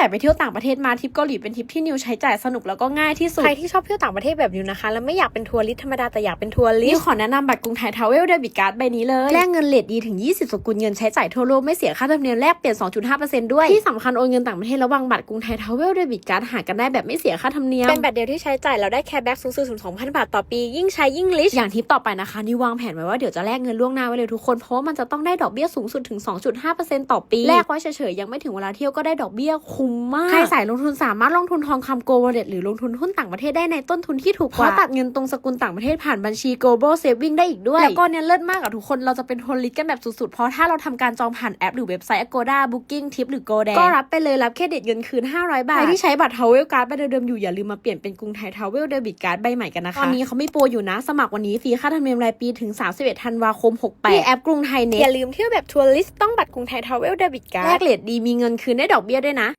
แต่ไปเที่ยวต่างประเทศมาทริปเกาหลีเป็นทริปที่นิวใช้จ่ายสนุกแล้วก็ง่ายที่สุด ใครที่ชอบเที่ยวต่างประเทศแบบนิวนะคะ แล้วไม่อยากเป็นทัวริสต์ธรรมดาแต่อยากเป็นทัวรินิสวต์ขอแนะนำบัตรกรุงไทยทาวเวลเดบิตการ์ดใบนี้เลยแลกเงินเลทดีถึง 20 สกุลเงินใช้จ่ายทั่วโลกไม่เสียค่าธรรมเนียมแลกเปลี่ยน 2.5%ด้วยที่สำคัญโอนเงินต่างประเทศระหว่างบัตรกรุงไทยทาวเวลเดบิตการ์ดหากันได้แบบไม่เสียค่าธรรมเนียมเป็นบัตรเดียวที่ใช้จ่ายแล้วได้แคร์แบ็กสูงสุดถึง2,000 บาทต่อปี ยิ่งใช้ยิ่งลิชอย่างทริปต่อไปนะคะนิววางแผนไว้ว่าเดี๋ยวจะแลกเงินล่วงหน้าไว้เลยทุกคนเพราะว่ามันจะต้องได้ดอกเบี้ยสูงสุดถึง 2.5%ต่อปีแลกไว้เฉยๆยังไม่ถึงเวลาเที่ยวก็ได้ดอกเบี้ยคุ้มมาก ใครสายลงทุนสามารถลงทุนทองคำโกลวอลเล็ตหรือลงทุนหุ้นต่างประเทศได้ในต้นทุนที่ถูกกว่าเพราะตัดเงินตรงสกุลต่างประเทศผ่านบัญชี global saving ได้อีกด้วย แล้วก็เนี่ยเลิศมากอะทุกคนเราจะเป็นโทนลิสกันแบบสุดๆ เพราะถ้าเราทำการจองผ่านแอปหรือเว็บไซต์ Agoda Booking Tip หรือ GoDaddy ก็รับไปเลยรับเครดิตเงินคืน 500 บาทใครที่ใช้บัตร Travel Card ใบเดิมๆอยู่อย่าลืมมาเปลี่ยนเป็นกรุงไทย Travel Debit Card ใบใหม่กันนะคะตอนนี้เขาไม่โปรอยู่นะสมัครวันนี้ฟรีค่าธรรมเนียมรายปีถึง 31 ธันวาคม 68ที่แอปกรุงไทยเน็อย่าลืมเที่ยวแบบทัวริสต์ต้องบัตรกรุงไทยทราเวลเดบิตการ์แลดกเลทดีมีเงินคืนได้ดอกเบี้ยด้วยนะ